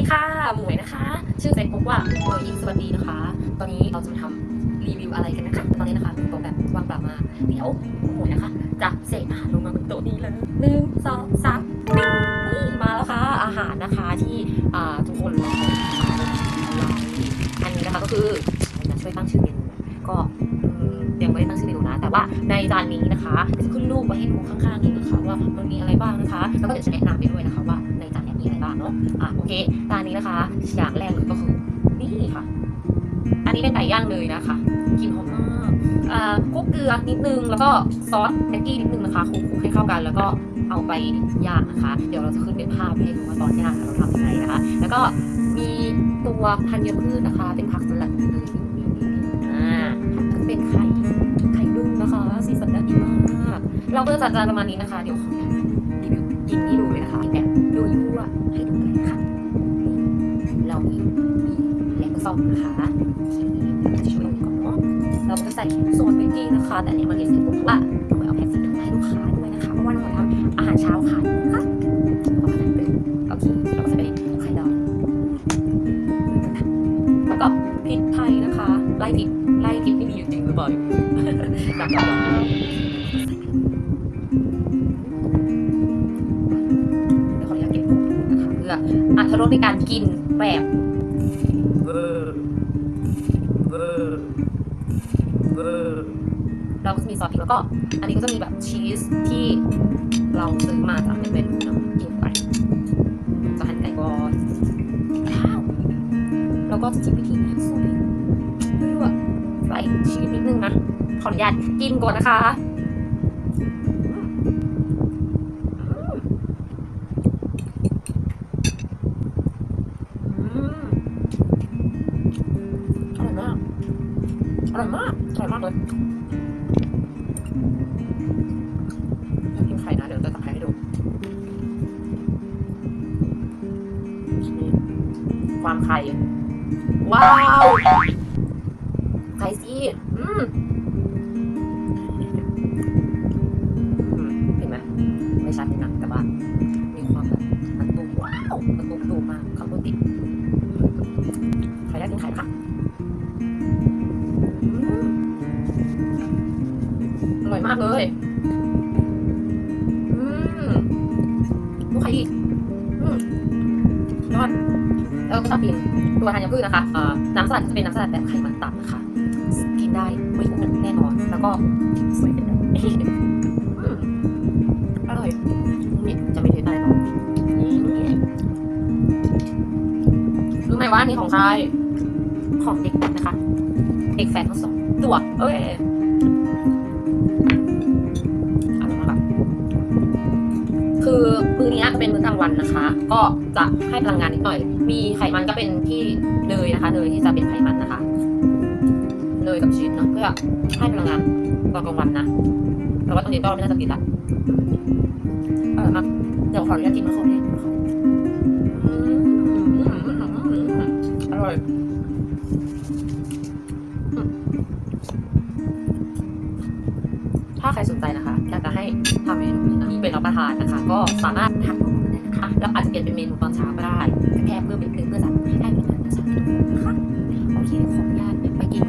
ดีค่ะ หมวยนะคะ ชื่อเฟซบุ๊กว่าหมวยยิงสวัสดีนะคะ ตอนนี้เราจะมาทำรีวิวอะไรกันนะคะ ตอนนี้นะคะโต๊ะแบบว่างเปล่ามากเดี๋ยวหมวยนะคะ จะเสกอาหารลงมาบนโต๊ะนี้เลยหนึ่งสองสามนี่มาแล้วค่ะ อาหารนะคะที่ทุกคนรออยอันนี้นะคะก็คือจะช่วยตั้งชื่อเมนูก็ ว่าในจานนี้นะคะจะขึ้นรูปไว้ให้ดูข้างๆนี้นะคะ ว่ามันมีอะไรบ้างนะคะ แล้วก็เดี๋ยวจะแนะนำไปด้วยนะคะว่าในจานนี้มีอะไรบ้างเนาะอะโอเคจานนี้นะคะอย่างแรกเลยก็คือนี่ค่ะ อันนี้เป็นไก่ย่างเลยนะคะกลินหอมมากอ่าคลุกเกลือนิดนึงแล้วก็ซอสแม็กกี้นิดนึงนะคะคลุกให้เข้ากันแล้วก็เอาไปย่างนะคะ เดี๋ยวเราจะขึ้นเป็นภาพให้ดูว่าตอนย่างเราทำยังไงนะคะ แล้วก็มีตัวธัญพืชนะคะ เป็นผักสลัดเลยนี่ๆๆอ่าเป็นไข่ นะคะสีสันน่ากินมาก เราก็จะจัดจานประมาณนี้นะคะ เดี๋ยวขอรีวิวกินนี่ดูเลยนะคะแบบยั่วให้ดูเลยค่ะ เรามีมีแหลมส้มนะคะที่จะช่วยตรงนี้ก่อนเนาะเราก็ใส่โซนเบกกี้นะคะ แต่อันนี้มันเรียนเสร็จปุ๊บว่า ขออนุญาตเก็บนะคะเพื่ออัตรสในการกินแบบเวอร์เวอร์เวอร์เราก็จะมีซอสพริกแล้วก็ อันนี้ก็จะมีแบบชีสที่เราซื้อมาจากในเว็บนะกินไปจะหั่นไก่ก่อนแล้วก็จะจิ้มไปที่น้ำซุปเพื่อใส่ชีสนิดนึงนะ ขออนุญาตกินก่อนนะคะอือร่อยมาก อร่อยมากอร่อยมาเลยอยากกินไข่นะ เดี๋ยวจะตักไข่ให้ดู ความไข่ ว้าว ไข่สิอืมากเลยอืมลูกไข่อีกอืมยอดแล้วก็ชอบกินตัวธัญพืชนะคะเอ่อน้ำสลัดจะเป็นน้ำสลัดแบบไขมันต่ำนะคะ กินได้ไม่อ้วนแน่นอน แล้วก็สวยเป็นแบบอืมอร่อยนี่จะไม่เทได้หรอกนี่รู้ไหมว่าอันนี่ของใครของเด็กนะคะ เด็กแฝดทั้งสองตัว เอ้ย คือมื้อนี้จะเป็นมื้อกลางวันนะคะ ก็จะให้พลังงานนิดหน่อย มีไขมันก็เป็นที่เนยนะคะเนยที่จะเป็นไขมันนะคะเนยกับชีสเนาะเพื่อให้พลังงานตอนกลางวันนะแต่ว่าตอนนี้ก็ไม่น่าจะกินละอร่อยมากเดี๋ยวขออนุญาตกินมะขามเทศนะคะอืมอืมอืมอืมอืมอร่อยถ้าใครสนใจนะคะับประทานนะคะ ก็สามารถทานคู่กันะคะแล้วอาจจะเปลี่ยนเป็นเมนูตอนเช้าก็ได้แค่เพื่อเป็นเพื่อเพื่อสัตว์ให้ได้เป็นอาหารเช้านะคะโอเคขออนุญาตไปกิน